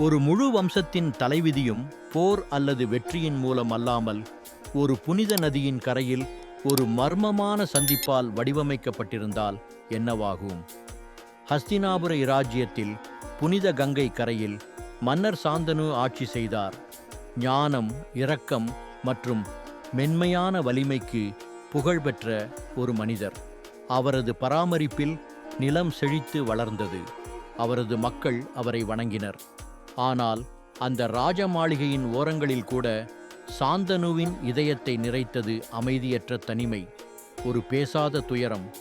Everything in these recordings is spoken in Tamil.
ஒரு முழு வம்சத்தின் தலைவிதியும் போர் அல்லது வெற்றியின் மூலம் அல்லாமல் ஒரு புனித நதியின் கரையில் ஒரு மர்மமான சந்திப்பால் வடிவமைக்கப்பட்டிருந்தால் என்னவாகும்? ஹஸ்தினாபுர இராஜ்யத்தில் புனித கங்கை கரையில் மன்னர் சாந்தனு ஆட்சி செய்தார். ஞானம் இரக்கம் மற்றும் மென்மையான வலிமைக்கு புகழ்பெற்ற ஒரு மனிதர். அவரது பராமரிப்பில் நிலம் செழித்து வளர்ந்தது. அவரது மக்கள் அவரை வணங்கினர். ஆனால் அந்த ராஜ மாளிகையின் ஓரங்களில் கூட சாந்தனுவின் இதயத்தை நிறைத்தது அமைதியற்ற தனிமை ஒரு பேசாத துயரம்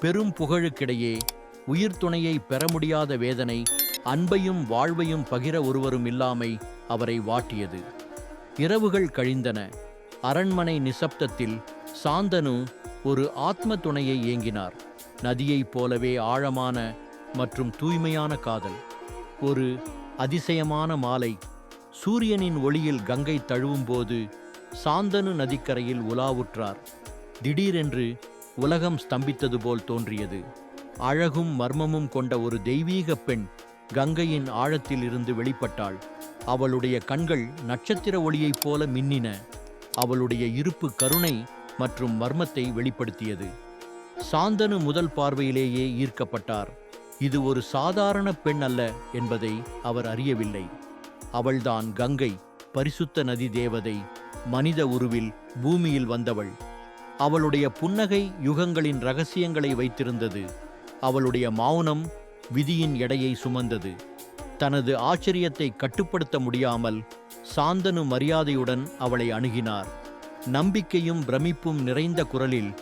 பெரும் புகழுக்கிடையே உயிர் துணையை பெற முடியாத வேதனை அன்பையும் வாழ்வையும் பகிர ஒருவரும் இல்லாமை அவரை வாட்டியது. இரவுகள் கழிந்தன. அரண்மனை நிசப்தத்தில் சாந்தனு ஒரு ஆத்ம துணையை ஏங்கினார். நதியைப் போலவே ஆழமான மற்றும் தூய்மையான காதல். ஒரு அதிசயமான மாலை. சூரியனின் ஒளியில் கங்கை தழுவும்போது சாந்தனு நதிக்கரையில் உலாவுற்றார். திடீரென்று உலகம் ஸ்தம்பித்தது போல் தோன்றியது. அழகும் மர்மமும் கொண்ட ஒரு தெய்வீக பெண் கங்கையின் ஆழத்தில் இருந்து வெளிப்பட்டாள். அவளுடைய கண்கள் நட்சத்திர ஒளியைப் போல மின்னின. அவளுடைய இருப்பு கருணை மற்றும் மர்மத்தை வெளிப்படுத்தியது. சாந்தனு முதல் பார்வையிலேயே ஈர்க்கப்பட்டார். இது ஒரு சாதாரண பெண் அல்ல என்பதை அவர் அறியவில்லை. அவள்தான் கங்கை பரிசுத்த நதி தேவதை மனித உருவில் பூமியில் வந்தவள். அவளுடைய புன்னகை யுகங்களின் ரகசியங்களை வைத்திருந்தது. அவளுடைய மௌனம் விதியின் எடையை சுமந்தது. தனது ஆச்சரியத்தை கட்டுப்படுத்த முடியாமல் சாந்தனு மரியாதையுடன் அவளை அணுகினார். நம்பிக்கையும் பிரமிப்பும் நிறைந்த குரலில்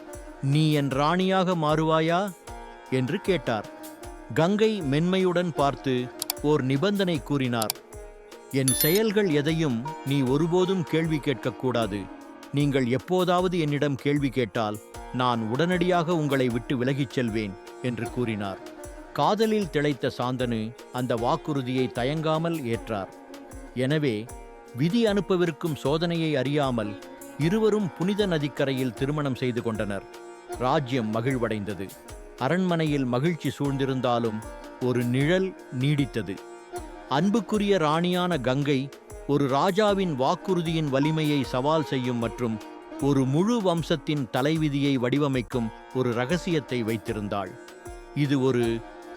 நீ என் ராணியாக மாறுவாயா? என்று கேட்டார். கங்கை மென்மையுடன் பார்த்து ஓர் நிபந்தனை கூறினார். என் செயல்கள் எதையும் நீ ஒருபோதும் கேள்வி கேட்கக்கூடாது. நீங்கள் எப்போதாவது என்னிடம் கேள்வி கேட்டால் நான் உடனடியாக உங்களை விட்டு விலகிச் செல்வேன் என்று கூறினார். காதலில் திளைத்த சாந்தனு அந்த வாக்குறுதியை தயங்காமல் ஏற்றார். எனவே விதி அனுப்பவிருக்கும் சோதனையை அறியாமல் இருவரும் புனித நதிக்கரையில் திருமணம் செய்து கொண்டனர். ராஜ்யம் மகிழ்வடைந்தது. அரண்மனையில் மகிழ்ச்சி சூழ்ந்திருந்தாலும் ஒரு நிழல் நீடித்தது. அன்புக்குரிய ராணியான கங்கை ஒரு ராஜாவின் வாக்குறுதியின் வலிமையை சவால் செய்யும் மற்றும் ஒரு முழு வம்சத்தின் தலைவிதியை வடிவமைக்கும் ஒரு ரகசியத்தை வைத்திருந்தாள். இது ஒரு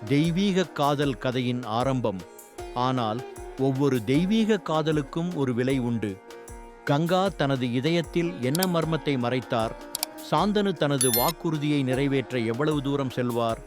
தெய்வீக காதல் கதையின் ஆரம்பம். ஆனால் ஒவ்வொரு தெய்வீக காதலுக்கும் ஒரு விலை உண்டு. கங்கா தனது இதயத்தில் என்ன மர்மத்தை மறைத்தார்? சாந்தனு தனது வாக்குறுதியை நிறைவேற்ற எவ்வளவு தூரம் செல்வார்?